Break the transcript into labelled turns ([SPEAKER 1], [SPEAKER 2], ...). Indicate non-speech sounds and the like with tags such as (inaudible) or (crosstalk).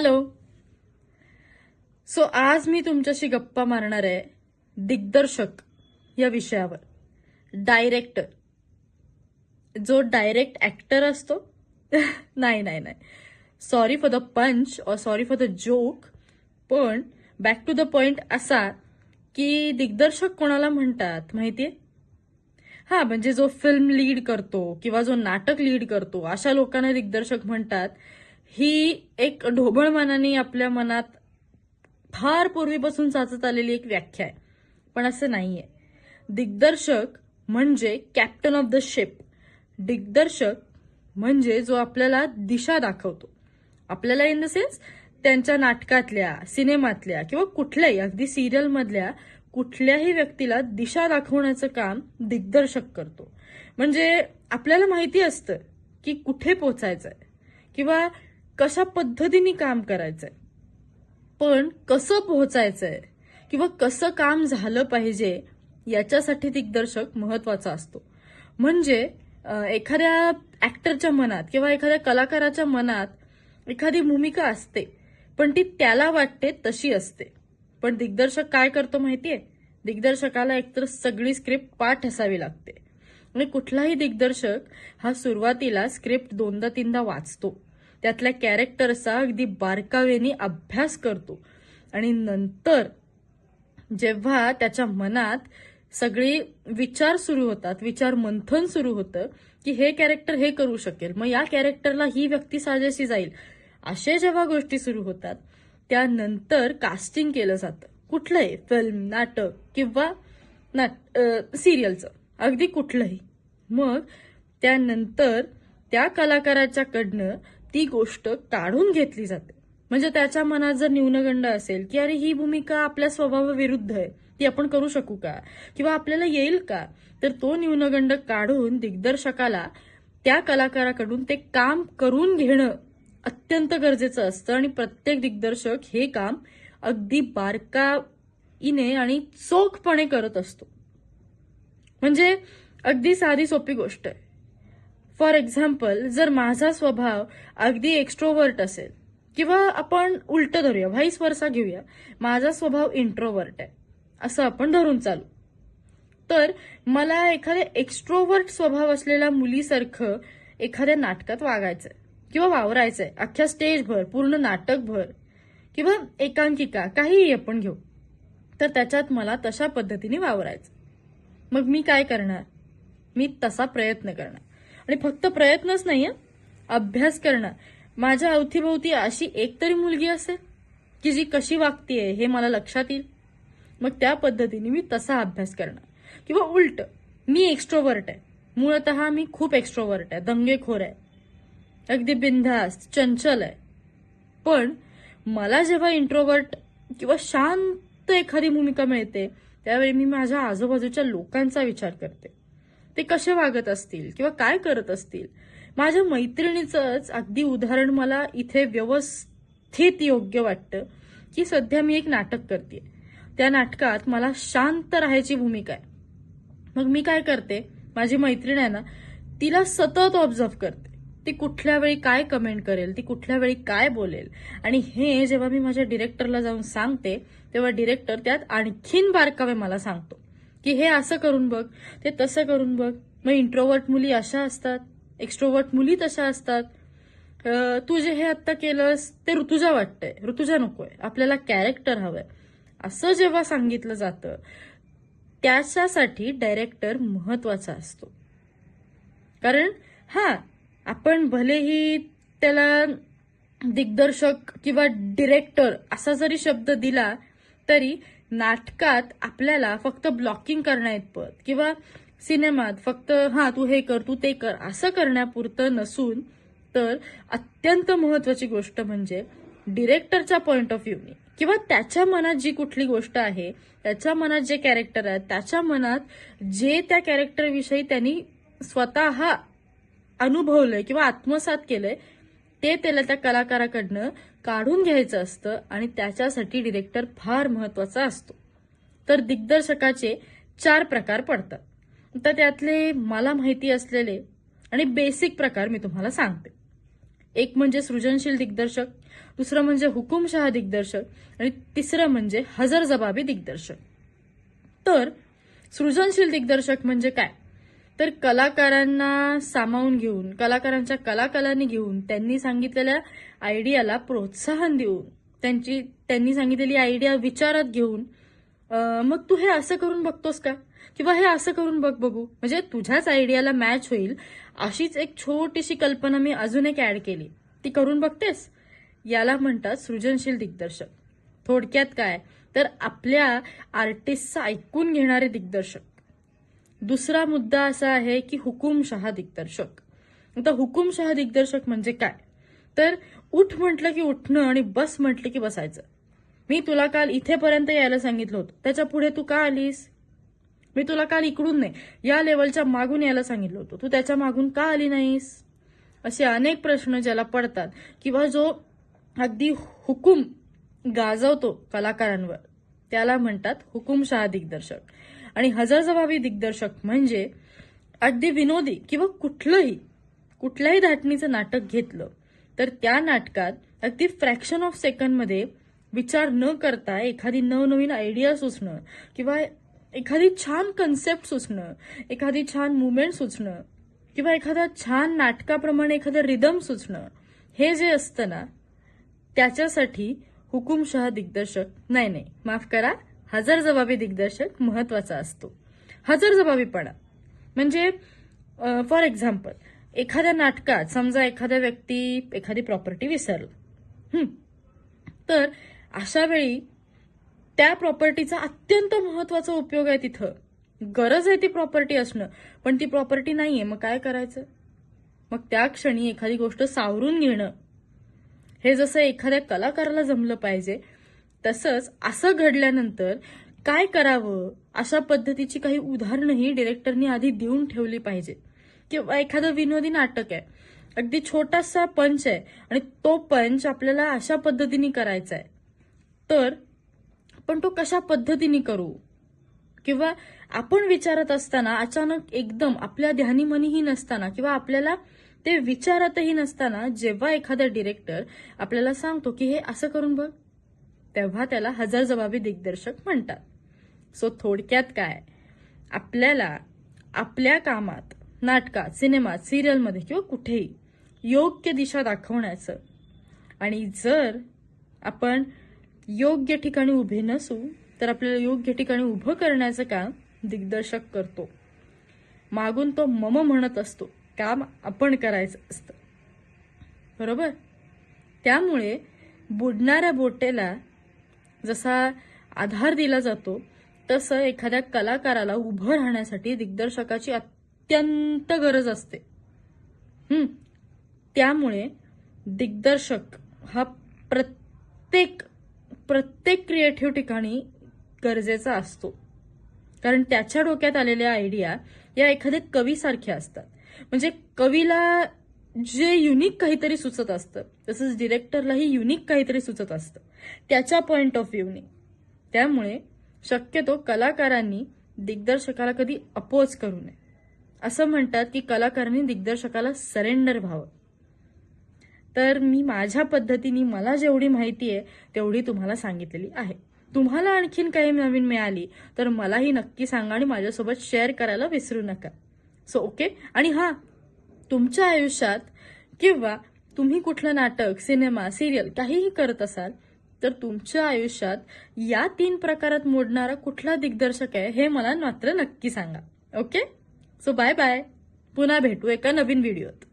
[SPEAKER 1] Hello so आज मी तुमच्याशी गप्पा मारणार आहे दिग्दर्शक या विषयावर. डायरेक्टर जो डायरेक्ट ऍक्टर असतो? (laughs) नाही नाही नाही. सॉरी फॉर द पंच और सॉरी फॉर द जोक पण बॅक टू द पॉइंट असा की दिग्दर्शक कोणाला म्हणतात माहितीये? हा म्हणजे जो फिल्म लीड करतो किंवा जो नाटक लीड करतो अशा लोकांना दिग्दर्शक म्हणतात ही एक ढोबळमानाने आपल्या मनात फार पूर्वीपासून साचत आलेली एक व्याख्या आहे. पण असं नाहीये. दिग्दर्शक म्हणजे कॅप्टन ऑफ द शिप दिग्दर्शक म्हणजे जो आपल्याला दिशा दाखवतो. आपल्याला इन द सेन्स त्यांच्या नाटकातल्या सिनेमातल्या किंवा कुठल्याही अगदी सिरियलमधल्या कुठल्याही व्यक्तीला दिशा दाखवण्याचं काम दिग्दर्शक करतो. म्हणजे आपल्याला माहिती असतं की कुठे पोचायचं आहे किंवा कशा पद्धतीने काम करायचंय? पण कसं पोहोचायचंय? किंवा कसं काम झालं पाहिजे? याच्यासाठी दिग्दर्शक महत्त्वाचा असतो. म्हणजे एखाद्या ऍक्टरच्या मनात किंवा एखाद्या कलाकाराच्या मनात एखादी भूमिका असते पण ती त्याला वाटते तशी असते. पण दिग्दर्शक काय करतो माहितीये? दिग्दर्शकाला एकतर सगळी स्क्रिप्ट पाठ असावी लागते. आणि कुठलाही दिग्दर्शक हा सुरुवातीला स्क्रिप्ट दोनदा तीनदा वाचतो. त्यातल्या कॅरेक्टरचा अगदी बारकावेने अभ्यास करतो. आणि नंतर जेव्हा त्याच्या मनात सगळी विचार सुरू होतात विचार मंथन सुरू होतं की हे कॅरेक्टर हे करू शकेल मग या कॅरेक्टरला ही व्यक्ती साजेशी जाईल असे जेव्हा गोष्टी सुरू होतात त्यानंतर कास्टिंग केलं जातं. कुठलंही फिल्म नाटक किंवा नाट सिरियलचं अगदी कुठलंही. मग त्यानंतर त्या कलाकाराच्याकडनं ती गोष्ट काढून घेतली जाते. म्हणजे त्याच्या मनात जर न्यूनगंड असेल की अरे ही भूमिका आपल्या स्वभावाविरुद्ध आहे ती आपण करू शकू का? किंवा आपल्याला येईल का? तर तो न्यूनगंड काढून दिग्दर्शकाला त्या कलाकाराकडून ते काम करून घेणं अत्यंत गरजेचं असतं आणि प्रत्येक दिग्दर्शक हे काम अगदी बारकाईने आणि चोखपणे करत असतो. म्हणजे अगदी साधी सोपी गोष्ट आहे. फॉर एक्झाम्पल जर माझा स्वभाव अगदी एक्स्ट्रोवर्ट असेल किंवा आपण उलट धरूया व्हाईस वर्षा घेऊया माझा स्वभाव इंट्रोवर्ट आहे असं आपण धरून चालू. तर मला एखाद्या एक्स्ट्रोवर्ट स्वभाव असलेल्या मुलीसारखं एखाद्या नाटकात वागायचंय किंवा वावरायचंय अख्ख्या स्टेजभर पूर्ण नाटकभर किंवा एकांकिका काहीही आपण घेऊ तर त्याच्यात मला तशा पद्धतीने वावरायचं. मग मी काय करणार? मी तसा प्रयत्न करणार. आणि फक्त प्रयत्नच नाही अभ्यास करणार माझ्या अवतीभोवती अशी एकतरी मुलगी असेल की जी कशी वागतीये हे मला लक्षात येईल. मग त्या पद्धतीने मी तसा अभ्यास करणार किंवा उलट मी एक्स्ट्रोवर्ट आहे. मूळतः मी खूप एक्स्ट्रोवर्ट आहे दंगेखोर आहे. अगदी बिनधास्त चंचल आहे. पण मला जेव्हा इंट्रोवर्ट किंवा शांत एखादी भूमिका मिळते त्यावेळी मी माझ्या आजूबाजूच्या लोकांचा विचार करते. ते कसे वागत असतील किंवा काय करत असतील? माझ्या मैत्रिणीचंच अगदी उदाहरण मला इथे व्यवस्थित योग्य वाटतं की सध्या मी एक नाटक करते त्या नाटकात मला शांत राहायची भूमिका आहे. मग मी काय करते? माझी मैत्रीण आहे ना तिला सतत ऑब्झर्व करते. ती कुठल्या वेळी काय कमेंट करेल ती कुठल्या वेळी काय बोलेल? आणि हे जेव्हा मी माझ्या डिरेक्टरला जाऊन सांगते तेव्हा डिरेक्टर त्यात आणखीन बारकावे मला सांगतो. की हे असं करून बघ ते तसं करून बघ. मग इंट्रोवर्ट मुली अशा असतात एक्स्ट्रोवर्ट मुली तशा असतात. तू जे हे आत्ता केलंस ते ऋतुजा वाटतंय. ऋतुजा नकोय. आपल्याला कॅरेक्टर हवंय. असं जेव्हा सांगितलं जातं त्याच्यासाठी डायरेक्टर महत्त्वाचा असतो. कारण हा आपण भलेही त्याला दिग्दर्शक किंवा डिरेक्टर असा जरी शब्द दिला तरी नाटकात आपल्याला फक्त ब्लॉकिंग करण्याइतपत किंवा सिनेमात फक्त हा तू हे कर तू ते कर असं करण्यापुरतं नसून तर अत्यंत महत्वाची गोष्ट म्हणजे डिरेक्टरच्या पॉइंट ऑफ व्ह्यूने किंवा त्याच्या मनात जी कुठली गोष्ट आहे त्याच्या मनात जे कॅरेक्टर आहे त्याच्या मनात जे त्या कॅरेक्टरविषयी त्यांनी स्वतः अनुभवलंय किंवा आत्मसात केलंय ते त्याला त्या कलाकाराकडनं काढून घ्यायचं असतं आणि त्याच्यासाठी डिरेक्टर फार महत्त्वाचा असतो. तर दिग्दर्शकाचे चार प्रकार पडतात. तर त्यातले मला माहिती असलेले आणि बेसिक प्रकार मी तुम्हाला सांगते. एक म्हणजे सृजनशील दिग्दर्शक दुसरं म्हणजे हुकुमशहा दिग्दर्शक आणि तिसरं म्हणजे हजरजबाबी दिग्दर्शक. तर सृजनशील दिग्दर्शक म्हणजे काय? तर कलाकारांना सामावून घेऊन कलाकारांच्या कलाकलांनी घेऊन त्यांनी सांगितलेल्या आयडियाला प्रोत्साहन देऊन त्यांची त्यांनी सांगितलेली आयडिया विचारात घेऊन मग तू हे असं करून बघतोस का? किंवा हे असं करून बघ बघू. म्हणजे तुझ्याच आयडियाला मॅच होईल अशीच एक छोटीशी कल्पना मी अजून एक ऍड केली. ती करून बघतेस? याला म्हणतात सृजनशील दिग्दर्शक. थोडक्यात काय? तर आपल्या आर्टिस्टचं ऐकून घेणारे दिग्दर्शक. दुसरा मुद्दा असा आहे की हुकुमशहा दिग्दर्शक. आता हुकुमशहा दिग्दर्शक म्हणजे काय? तर उठ म्हटलं की उठणं आणि बस म्हटलं की बसायचं. मी तुला काल इथेपर्यंत यायला सांगितलं होतं. त्याच्या पुढे तू का आलीस? मी तुला काल इकडून नाही या लेवलच्या मागून यायला सांगितलं होतं. तू त्याच्या मागून का आली नाहीस? असे अनेक प्रश्न ज्याला पडतात किंवा जो अगदी हुकूम गाजवतो कलाकारांवर. त्याला म्हणतात हुकुमशहा दिग्दर्शक. आणि हजरजबाबी दिग्दर्शक म्हणजे अगदी विनोदी किंवा कुठलंही कुठल्याही धाटणीचं नाटक घेतलं तर त्या नाटकात अगदी फ्रॅक्शन ऑफ सेकंडमध्ये विचार न करता एखादी नवनवीन आयडिया सुचणं किंवा एखादी छान कन्सेप्ट सुचणं एखादी छान मुवमेंट सुचणं किंवा एखादा छान नाटकाप्रमाणे एखादं रिदम सुचणं हे जे असतं ना त्याच्यासाठी हुकुमशहा दिग्दर्शक नाही नाही माफ करा हजरजबाबी दिग्दर्शक महत्त्वाचा असतो. हजरजबाबीपणा म्हणजे फॉर एक्झाम्पल एखाद्या नाटकात समजा एखाद्या व्यक्ती एखादी प्रॉपर्टी विसरलं. तर अशा वेळी त्या प्रॉपर्टीचा अत्यंत महत्त्वाचा उपयोग आहे तिथं. गरज आहे ती प्रॉपर्टी असणं. पण ती प्रॉपर्टी नाहीये. मग काय करायचं? मग त्या क्षणी एखादी गोष्ट सावरून घेणं हे जसं एखाद्या कलाकाराला जमलं पाहिजे तसंच असं घडल्यानंतर काय करावं? अशा पद्धतीची काही उदाहरणंही डिरेक्टरनी आधी देऊन ठेवली पाहिजे. किंवा एखादं विनोदी नाटक आहे. अगदी छोटासा पंच आहे आणि तो पंच आपल्याला अशा पद्धतीने करायचा आहे. तर पण तो कशा पद्धतीने करू? किंवा आपण विचारत असताना अचानक एकदम आपल्या ध्यानीमनीही नसताना किंवा आपल्याला ते विचारतही नसताना जेव्हा एखादा डिरेक्टर आपल्याला सांगतो की हे असं करून बघ. तेव्हा त्याला हजरजबाबी दिग्दर्शक म्हणतात. सो थोडक्यात काय? आपल्याला आपल्या कामात नाटकात सिनेमात सिरियलमध्ये किंवा कुठेही योग्य दिशा दाखवण्याचं आणि जर आपण योग्य ठिकाणी उभे नसू तर आपल्याला योग्य ठिकाणी उभं करण्याचं काम दिग्दर्शक करतो. मागून तो मम म्हणत असतो काम आपण करायचं असतं. बरोबर? त्यामुळे बुडणाऱ्या बोटेला जसा आधार दिला जातो तसं एखाद्या कलाकाराला उभं राहण्यासाठी दिग्दर्शकाची अत्यंत गरज असते. त्यामुळे दिग्दर्शक हा प्रत्येक प्रत्येक क्रिएटिव्ह ठिकाणी गरजेचा असतो. कारण त्याच्या डोक्यात आलेल्या आयडिया या एखाद्या कवीसारख्या असतात. म्हणजे कवीला जे युनिक काहीतरी सुचत असतं तसंच डिरेक्टरलाही युनिक काहीतरी सुचत असतं. त्याच्या पॉईंट ऑफ व्ह्यूने त्यामुळे शक्यतो कलाकारांनी दिग्दर्शकाला कधी अपोज करू नये. असं म्हणतात की कलाकारांनी दिग्दर्शकाला सरेंडर व्हावं. तर मी माझ्या पद्धतीने मला जेवढी माहिती आहे तेवढी तुम्हाला सांगितलेली आहे. तुम्हाला आणखीन काही नवीन मिळाली तर मलाही नक्की सांगा आणि माझ्यासोबत शेअर करायला विसरू नका. सो ओके आणि हां तुमच्या आयुष्यात किंवा तुम्ही कुठलं नाटक सिनेमा सिरियल काहीही करत असाल तर तुमच्या आयुष्यात या तीन प्रकारात मोडणारा कुठला दिग्दर्शक आहे हे मला मात्र नक्की सांगा. ओके सो बाय बाय पुन्हा भेटू एका नवीन व्हिडिओत